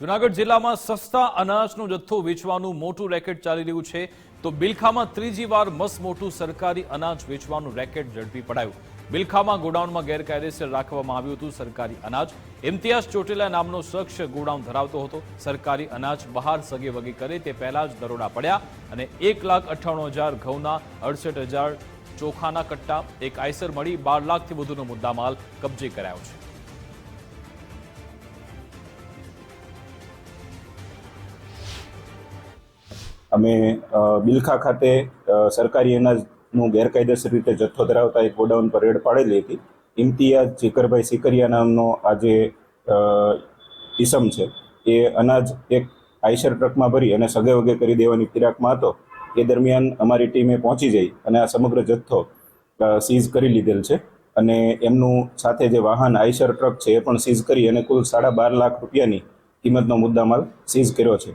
જુનાગઢ જિલ્લામાં સસ્તા અનાજનો જથ્થો વેચવાનું મોટું રેકેટ ચાલી રહ્યું છે. તો બિલખામાં ત્રીજી વાર મસમોટું સરકારી અનાજ વેચવાનું રેકેટ ઝડપી પડાયું. બિલખામાં ગોડાઉનમાં ગેરકાયદેસર રાખવામાં આવ્યું હતું સરકારી અનાજ. ઇમ્તિયાઝ ચોટીલા નામનો શખ્સ ગોડાઉન ધરાવતો હતો. સરકારી અનાજ બહાર સગે વગે કરે તે પહેલા જ દરોડા પડ્યા અને એક લાખ અઠ્ઠાણું હજાર ઘઉંના અડસઠ હજાર ચોખાના કટ્ટા, એક આઈસર મળી બાર લાખથી વધુનો મુદ્દામાલ કબજે કરાયો છે. અમે બિલખા ખાતે સરકારી અનાજનું ગેરકાયદેસર રીતે જથ્થો ધરાવતા એક ગોડાઉન પર રેડ પાડેલી હતી. ઇમ્તિયાઝ જીકરભાઈ સિકરિયા નામનો આ જે અ, છે એ અનાજ એક આઈશર ટ્રકમાં ભરી અને સગે વગે કરી દેવાની ફિરાકમાં હતો. એ દરમિયાન અમારી ટીમે પહોંચી જઈ અને આ સમગ્ર જથ્થો સીઝ કરી લીધેલ છે. અને એમનું સાથે જે વાહન આઈશર ટ્રક છે એ પણ સીઝ કરી અને કુલ સાડા બાર લાખ રૂપિયાની કિંમતનો મુદ્દામાલ સીઝ કર્યો છે.